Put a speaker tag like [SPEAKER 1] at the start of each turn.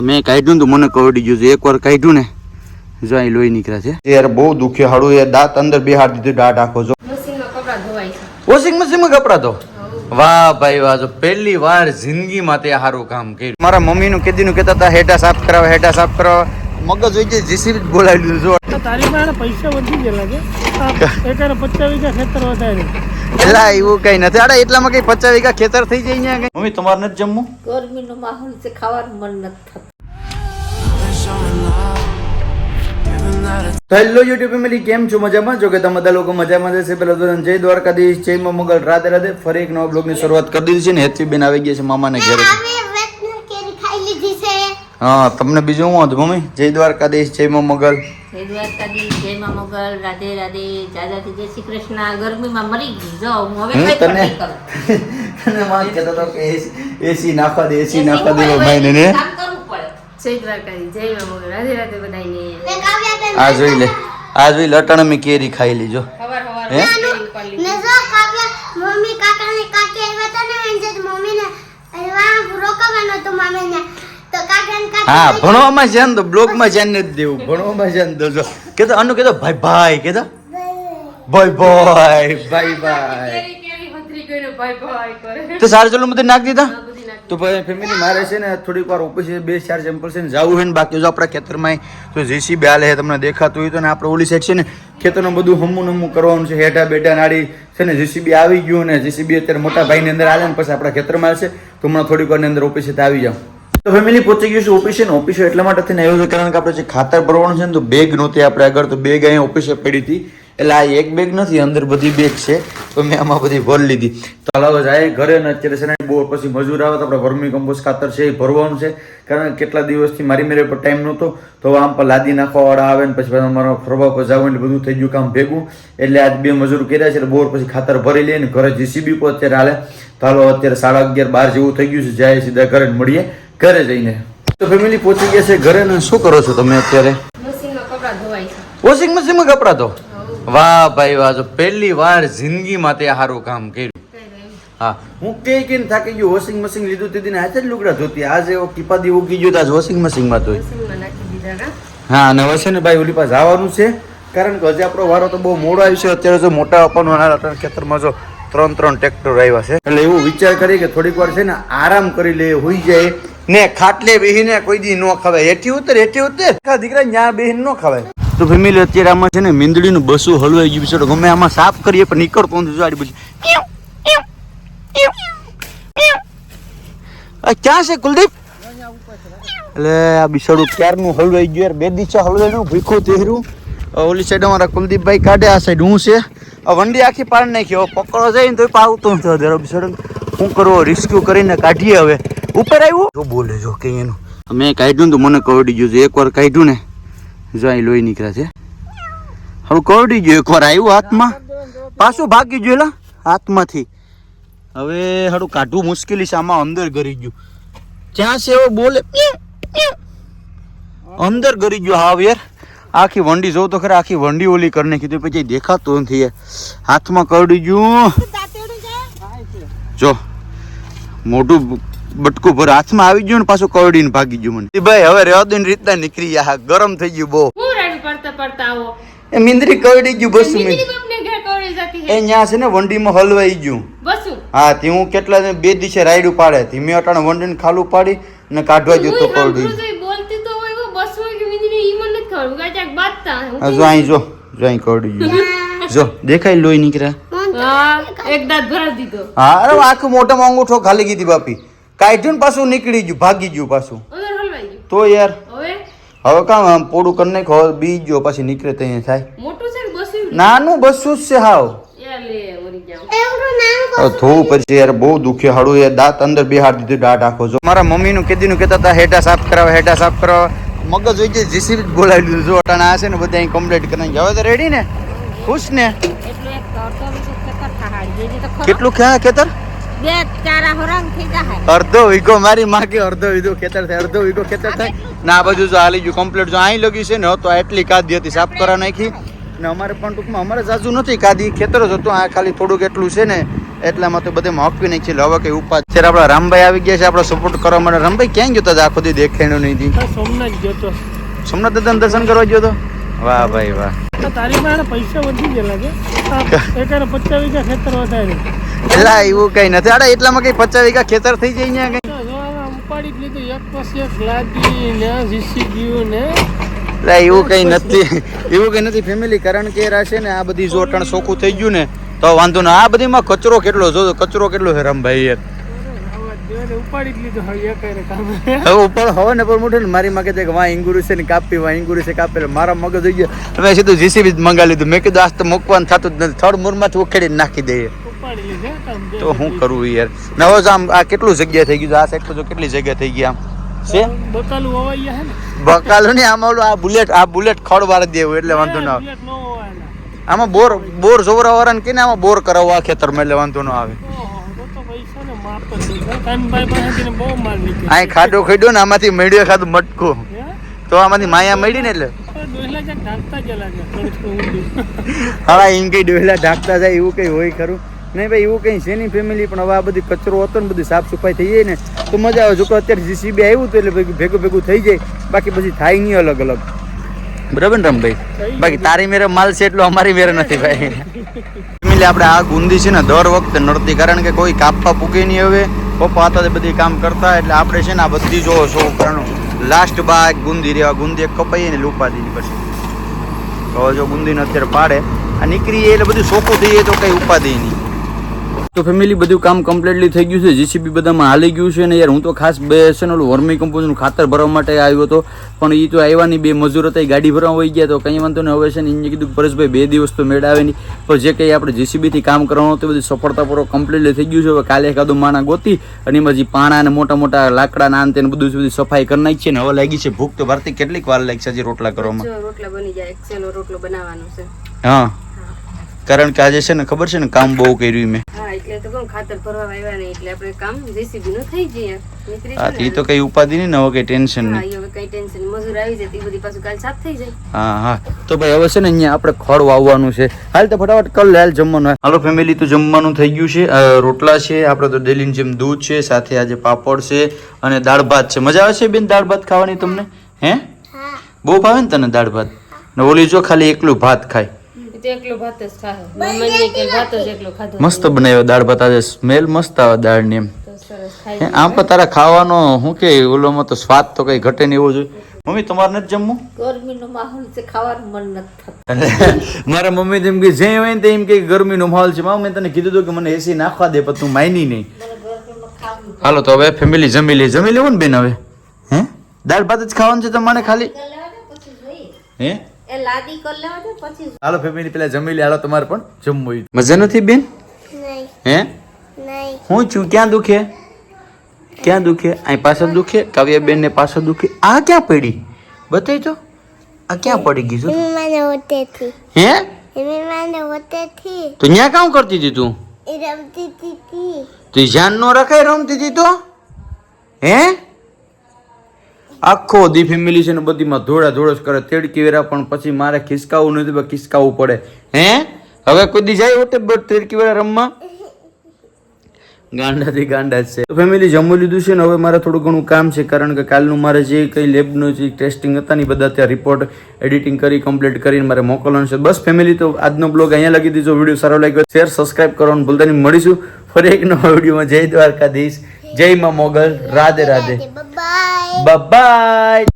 [SPEAKER 1] મેં કાઢ્યું તો મને કવડી ગયું છે. એકવાર કાઢ્યું ને જો અહીં લોહી નીકળ્યા છે. યાર બહુ દુખ્યો હાડું. એ દાંત અંદર બેહાડ દીધું દાંત આખો જો.
[SPEAKER 2] વોશિંગ મશીનમાં
[SPEAKER 1] વોશિંગ મશીનમાં કપડા તો વાહ ભાઈ વાહ જો પહેલી વાર જિંદગીમાં તે સારું કામ કર્યું. મારા મમ્મીનું કેદીનું કહેતા હતા હેટા સાફ કરાવે હેટા સાફ કરાવે. મગજ હોય છે જીસીબી જ બોલાવી દીધું જો.
[SPEAKER 3] તારી પાસે પૈસા વધી ગયેલા છે. પચાસ વીઘા ખેતર વધારે
[SPEAKER 1] એલા એવું કઈ નથી. અરે એટલામાં કઈ પચાસ વીઘા ખેતર થઈ જાય ને કઈ? મમ્મી તમારે નથી જમવું?
[SPEAKER 2] ગરમીનો માહોલ છે ખાવાનું મન નથી થતું.
[SPEAKER 1] હેલો યુટ્યુબ ફેમિલી કેમ છો? મજામાં? જો કે તમે બધા લોકો મજામાં જશે પેલા તો જય દ્વારકાધીશ જય મા મંગલ. રાધે રાધે. ફરી એક નવા બ્લોગની શરૂઆત કરી દીધી છે ને હેતવી બેન આવી ગયા છે મામાને ઘરે. હા તમને બીજું શું હતું મમ્મી? જય દ્વારકાધીશ જય મા મંગલ.
[SPEAKER 2] જય દ્વારકાધીશ જય મા મોગલ રાધે રાધે જાજાથી જય શ્રી કૃષ્ણ. ગરમીમાં મરી ગઈ. જો હું હવે કઈ પણ
[SPEAKER 1] તને
[SPEAKER 2] નહીં કરું.
[SPEAKER 1] તને માં કહેતો હતો કે એસી નાખવા દે એસી નાખવા દે ભાઈને ને. આ જોઈ લે. આ જોઈ લે અટાણે મેં કેરી ખાઈ લીજો.
[SPEAKER 4] સવાર સવાર
[SPEAKER 1] હે?
[SPEAKER 4] ઉઠીને પણ લીધું.
[SPEAKER 5] મમ્મી કાકી આવ્યા હતા ને મમ્મીને એવા રોકવાનો તો મામી કાકી
[SPEAKER 1] હા ભણવામાં છે ને તો બ્લોગમાં છે ને દેવું. ભણવામાં છે ને તો જો. કેતો અનુ કેતો ભાઈ ભાઈ કેતો. ભાઈ ભાઈ. ભાઈ ભાઈ.
[SPEAKER 4] ભાઈ ભાઈ
[SPEAKER 1] તો સારું ચલો બધે નાખી દીધા. તો ભાઈ ફેમિલી મારે છે ને થોડીક વાર ઓફિસે બે ચાર સેમ્પલ છે ને જવું છે ને બાકી જો આપણા ખેતરમાં તો જેસીબી હાલે છે તમને દેખાતું હોય તો ને આપણે ઓલી સાઈડ છે ને ખેતરનું બધું હમું નમું કરવાનું છે હેઠા બેઠા નાડી છે ને જેસીબી આવી ગયું ને જેસીબી અત્યારે મોટા ભાઈની અંદર હાલે ને પછી આપણા ખેતરમાં આવશે તો હમણાં થોડીક વારની અંદર ઓફિસે તો આવી જાવ તો ફેમિલી પહોંચી ગયું છે ઓફિસે ને ઓફિસે એટલા માટે થઈને આવ્યો છે કારણ કે આપણે જે ખાતર ભરવાનું છે ને તો બેગ નહોતી. આપણે આગળ તો બેગ અહીંયા ઓફિસે પડી હતી. એટલે આ એક બેગ નથી, અંદર બધી બેગ છે. તો મેં આમાં બધી ભરી લીધી. તો હલાવો જાય ઘરે ને અત્યારે છે ને બહુ પછી મજૂર આવે તો આપણે વર્મી કમ્પોઝ ખાતર છે એ ભરવાનું છે. કારણ કે કેટલા દિવસથી મારી મેરે પર ટાઈમ નહોતો. તો આમ પર લાદી નાખવાવાળા આવે ને પછી પછી અમારો ફરવા પર જવું એટલે બધું થઈ ગયું કામ ભેગું. એટલે આજ બે મજૂર કર્યા છે એટલે બોર પછી ખાતર ભરી લઈએ ને ઘરે જીસીબી પર અત્યારે હાલે. તો હાલો અત્યારે સાડા અગિયાર બાર જેવું થઈ ગયું છે. જાય સીધા ઘરે મળીએ. ઘરે જઈને. તો ફેમિલી પહોંચી ગયા છે ઘરે ને શું કરો છો તમે અત્યારે? વોશિંગ મશીનમાં કપડાં તો વાહ ભાઈ વાહ જો પહેલી વાર જિંદગીમાં તે સારું કામ કર્યું. હા. હું કે કે થાકી ગયું વોશિંગ મશીન લીધું તે દિને આજે જ લુગડા ધોતી. આજે કીપાદી ઉગી ગયો આજ વોશિંગ મશીનમાં ધોઈ. હા અને હવે છે ને ભાઈ ઓલી પાસે જવાનું છે. કારણ કે હજી આપણો વારો તો બહુ મોડો આવ્યો છે. અત્યારે જો મોટા આપવાનું ખેતરમાં જો ત્રણ ત્રણ ટ્રેક્ટર આવ્યા છે. એટલે એવું વિચાર કરી કે થોડીક વાર છે ને આરામ કરી લે હોઈ જાય. ને ખાટલે બેહીને કોઈ દી ન ખવાય. હેઠી ઉતર હેઠી ઉતર. દીકરા ન્યા બેહીને ન ખવાય. તો ફેમિલી અત્યારે આમાં છે ને મીંદડીનું બસું હલવાઈ ગયું છે. ગમે આમાં સાફ કરીએ, પણ નીકળતો નથી આડી બધી. ક્યાં છે કુલદીપ? એટલે આ બિસડું ક્યારનું હલવાઈ ગયું યાર? બે દિશા હલવાઈનું ભીખું તેહરું ઓલી સાઈડ અમારા કુલદીપભાઈ કાઢે, આ સાઈડ હું છે. વંડી આખી પાડ નાખ્યો પકડો જાય ને તો પાવતો નથી. બિસાડું શું કરવો? રિસ્ક્યુ કરીને કાઢીએ હવે. ઉપર આવ્યું? જો બોલે જો કે એનું. મેં કાઢ્યું તો મને કવડી ગયું છે. એકવાર કાઢ્યું ને જો અહીં લોહી નીકળ્યા છે. હવે કવડી ગયું એકવાર આવ્યું હાથમાં. પાછું ભાગી ગયું એલા હાથમાંથી. હવે હાડું કાઢવું મુશ્કેલી છે આમાં અંદર ગરી ગયું. જ્યાં છે એવો બોલે અંદર ગરી ગયો હાવ યાર આખી વંડી જોઉં તો ખરા આખી વંડી ઓલી કરી નાખી પછી દેખાતું નથી હાથમાં કરડી ગયું. જો મોટું બટકું ભર હાથમાં આવી ગયું ને પાછું કરડીને ભાગી ગયું મને. ભાઈ હવે રહેવા દો રીતના નીકળી ગયા ગરમ થઈ ગયું બહુ.
[SPEAKER 4] મિન્દ્રી કવડી પડતા પડતા આવો?
[SPEAKER 1] એ મીંદરી કરડી ગયું બસ એ ન્યા છે ને વંડીમાં હલવાઈ ગયું. હા તે હું કેટલા બે દિવસે રાયડું પાડે. ધીમે અટાણે વંડીને ખાલું પાડી ને કાઢવા ગયો તો કરડી.
[SPEAKER 4] બોલતી તો હોય બસ હોય કે ઈ મને ખબર.
[SPEAKER 1] જો અહીં જો જો અહીં કરડી ગયું. જો દેખાય લોહી નીકળ્યા.
[SPEAKER 4] હા એક દાંત ભરાવી દીધો.
[SPEAKER 1] હા અરે આખું મોટામાં અંગૂઠો ખાલી ગીધી બાપી. કાઢ્યું પાછું નીકળી ગયું ભાગી ગયું પાછું.
[SPEAKER 4] અંદર હલવાઈ ગયું.
[SPEAKER 1] તો યાર
[SPEAKER 4] હવે?
[SPEAKER 1] હવે કામ આમ પોડું કરી નાખો બી ગયો પછી નીકળે તો અહીંયા થાય. નાનું બસું જ છે હાવ. ધોવું પછી યાર બહુ દુખ્યો હાડું યાર દાંત અંદર બેહાડ દીધું દાંત આખો જો. મારા મમ્મીનું કેદીનું કહેતા હતા હેટા સાફ કરાવે હેટા સાફ કરાવે. મગજ હોય છે જીસીબી બોલાવી દીધું જો અટાણા આ છે ને બધા અહીં કમ્પ્લીટ કરી નાખી. હવે તો રેડી ને? ખુશ ને. કેટલું ક્યાં ખેતર?
[SPEAKER 2] બે ચારા હરંગ થઈ જાય
[SPEAKER 1] અડધો વીઘો મારી માં કે અડધો વીઘો ખેતર થાય અડધો વીઘો ખેતર થાય. ના આ બાજુ જો હાલી ગયું કમ્પ્લીટ જો અહીં લગી છે ને તો એટલી કાદી હતી સાફ કરા નાખી. ને અમારે પણ ટૂંકમાં અમારે જાજુ નથી કાદી ખેતર જ હતું આ ખાલી થોડુંક એટલું છે ને એટલામાં તો બધે મોકવી નહીં છે. હવે કઈ ઉપાદ છે. આપણા રામભાઈ આવી ગયા છે આપણો સપોર્ટ કરવા માટે. રામભાઈ ક્યાં ગયો તો આખો દી દેખાણું નહીં
[SPEAKER 3] સોમનાથ ગયો તો.
[SPEAKER 1] સોમનાથ દાદાને દર્શન કરવા ગયો તો? વાહ ભાઈ વાહ.
[SPEAKER 3] તારી પાસે પૈસા વધી ગયેલા છે. એકાને પચાસ વીઘા ખેતર વધારે.
[SPEAKER 1] એટલે એવું કઈ નથી. અરે એટલામાં કઈ પચાસ વીઘા ખેતર થઈ જાય ને કઈ?
[SPEAKER 3] ઉપાડી જ લીધું. એક પછી એક લાદી ને ઝીસી ગયું ને.
[SPEAKER 1] એવું કઈ નથી. એવું કઈ નથી. ફેમિલી કારણ કે રાશે ને આ બધી જોટણ ચોખ્ખું થઈ ગયું ને તો વાંધો ના આ બધીમાં કચરો કેટલો? જો કચરો કેટલો છે રમભાઈ યાર ઉપર હવે ને પર મોટું મારી માં કે વાં ઇંગુરુ છે ને કાપી વાં ઇંગુરુ છે કાપી એટલે મારા મગજ થઈ ગયા. મેં સીધું જીસીબી જ મંગાવી લીધું. મેં કીધું આજ તો મૂકવાનું થતું જ નથી. થર્ડ મૂરમાંથી ઉખેડીને નાખી દઈએ. તો હું કરવું યાર? ને આમ આ કેટલું જગ્યા થઈ ગયું આ સાઈડ જો કેટલી જગ્યા થઈ ગઈ આમ. છે?
[SPEAKER 3] બકાલું ને?
[SPEAKER 1] આમાં ઓલું આ બુલેટ આ બુલેટ ખડ વાળી દેવું એટલે વાંધો ના આવે. આમાં બોર બોર જોવરા કહીને કે આમાં બોર કરાવવા ખેતરમાં એટલે વાંધો ન આવે. અહીં ખાડો ખડ્યો ને આમાંથી મેળ્યો ખાધું મટકું. તો આમાંથી માયા મળી ને એટલે? હા, એમ કઈ ડોહેલા ઢાંકતા જાય એવું કઈ હોય ખરું? નહીં ભાઈ, એવું કઈ છે નહીં ફેમિલી પણ હવે આ બધી કચરો હતો ને બધી સાફ સફાઈ થઈ જાય ને, તો મજા આવે. જો કે અત્યારે જીસીબી આવ્યું હતું એટલે ભેગું ભેગું થઈ જાય. બાકી પછી થાય નહીં અલગ અલગ. બરાબર ને રમભાઈ? બાકી તારી મેરે માલ છે એટલો અમારી મેરે નથી ભાઈ. ફેમિલી આપણે આ ગુંદી છે ને દર વખતે નડતી, કારણ કે કોઈ કાપવા પૂકે નહીં હવે. પપ્પા હતા તે બધી કામ કરતા એટલે આપણે છે ને આ બધી જો શો કરવાનું લાસ્ટ બાગ ગુંદી રેવા, ગુંદી કપાઈએ ને લૂપા દીધી પછી. તો જો ગુંદીને અત્યારે પાડે. આ નીકળી એટલે બધું સોખું થઈએ તો કંઈ ઉપાધિ નહીં. તો ફેમિલી બધું કામ કમ્પ્લીટલી થઈ ગયું છે. જીસીબી બધામાં હાલી ગયું છે ને યાર હું તો ખાસ બે છે ને ઓલું વર્મી કમ્પોઝનું ખાતર ભરવા માટે આવ્યો હતો પણ એ તો આવ્યા નહીં બે મજૂર હતા એ ગાડી ભરવા હોઈ ગયા તો કંઈ વાંધો નહીં. હવે છે ને એને કીધું પરેશભાઈ બે દિવસ તો મેળ આવે નહીં. પણ જે કંઈ આપણે જીસીબીથી કામ કરવાનું હતું બધું સફળતાપૂર્વક કમ્પ્લીટલી થઈ ગયું છે. હવે કાલે એકાદો માણા ગોતી અને એમાં જે પાણા અને મોટા મોટા લાકડા ના અંતે બધું બધી સફાઈ કરી નાખી છે ને હવે લાગી છે ભૂખ તો ભારતી કેટલીક વાર લાગી છે હજી રોટલા કરવામાં.
[SPEAKER 6] રોટલા બની જાય રોટલો બનાવવાનો છે.
[SPEAKER 1] હા. કારણ કે આજે છે ને ખબર છે ને કામ બહુ કર્યું મેં.
[SPEAKER 6] એટલે તો કહું ખાતર ભરવા આવ્યા નહીં એટલે આપણે કામ જેસીબી નું થઈ જાય નીકળી
[SPEAKER 1] હા
[SPEAKER 6] જાય
[SPEAKER 1] તો કઈ ઉપાધિ નહીં ને હવે કઈ ટેન્શન નહીં.
[SPEAKER 6] હવે કઈ ટેન્શન મજૂર આવી જાય તો બધી પાછું કાલ સાફ થઈ જાય.
[SPEAKER 1] હા હા. તો ભાઈ હવે છે ને અહીંયા આપણે ખડ વાવવાનું છે. હાલ તો ફટાફટ કર હાલ જમવાનું. હાલો ફેમિલી તો જમવાનું થઈ ગયું છે. રોટલા છે આપણે તો ડેલી જેમ દૂધ છે સાથે આજે પાપડ છે અને દાળ ભાત છે. મજા આવે છે બેન દાળ ભાત ખાવાની તમને? હે. બહુ ભાવે ને તને દાળ ભાત? ને ઓલી જો ખાલી એકલું ભાત ખાય.
[SPEAKER 6] એ તો એકલો ભાત જ ખાય મમ્મીને કે ભાત જ એકલો ખાધો.
[SPEAKER 1] મસ્ત બનાવ્યો દાળ ભાત આજે. સ્મેલ મસ્ત આવે એમ.
[SPEAKER 6] સરસ ખાઈ
[SPEAKER 1] હે, આમ પણ તારા ખાવાનો શું કે ઓલોમાં તો સ્વાદ તો કઈ ઘટે નહીં એવું જોઈએ મમ્મી તમારે નથી જમવું?
[SPEAKER 2] ગરમીનો માહોલ છે ખાવાનું મન નથી
[SPEAKER 1] મારા મમ્મી તેમ કે જે હોય ને એમ કે ગરમીનો માહોલ છે. મા મેં તને કીધું હતું કે મને એસી નાખવા દે પણ તું માયની નહીં. હાલો તો હવે ફેમિલી જમી લે. જમી લેવું ને બેન હવે? હે? દાળ ભાત જ ખાવાનું છે તમારે ખાલી? હે?
[SPEAKER 2] એ લાદી કરી લેવા દે પછી
[SPEAKER 1] હાલો ફેમિલી પેલા જમી લે. હાલો તમારે પણ જમવું હોય. મજા નથી બેન?
[SPEAKER 5] નહીં.
[SPEAKER 1] હે?
[SPEAKER 5] નહીં.
[SPEAKER 1] હું છું ક્યાં દુખે? ક્યાં દુખે? અહીં પાછળ દુખે કાવ્યાબેન ને પાછળ દુખે. આ ક્યાં પડી? બતાવી તો. આ ક્યાં પડી ગઈ છું?
[SPEAKER 5] મને
[SPEAKER 1] હે?
[SPEAKER 5] મને
[SPEAKER 1] તો ત્યાં કામ કરતી હતી તું?
[SPEAKER 5] રમતી હતી
[SPEAKER 1] તું. ધ્યાન નો રખાય રમતી હતી તો? હે? આખો દી ફેમિલી છે ને બધીમાં ધોળા ધોળસ કરે, તેડકી વેરા, પણ પછી મારે ખિસકાવું નથી, પણ ખિસકાવવું પડે. હે? હવે કોઈ દી જાય ઓટે તેડકી વેરા રમવા? ગાંડાથી ગાંડા છે. ફેમિલી જમી લીધું છે ને, હવે મારે થોડું ઘણું કામ છે, કારણ કે કાલનું મારે જે કંઈ લેબનું જે ટેસ્ટિંગ હતા ને બધા ત્યાં રિપોર્ટ એડિટિંગ કરી કમ્પ્લીટ કરીને મારે મોકલવાનું છે. બસ ફેમિલી, તો આજનો બ્લોગ અહીંયા લગી દીધો. વીડિયો સારો લાગ્યો શેર સબસ્ક્રાઈબ કરવાનું ભૂલતા નહીં. મળીશું. ફરી એક નવા વિડીયોમાં. જય દ્વારકાધીશ. જય મા મોગલ રાધે રાધે.
[SPEAKER 5] Bye
[SPEAKER 1] bye.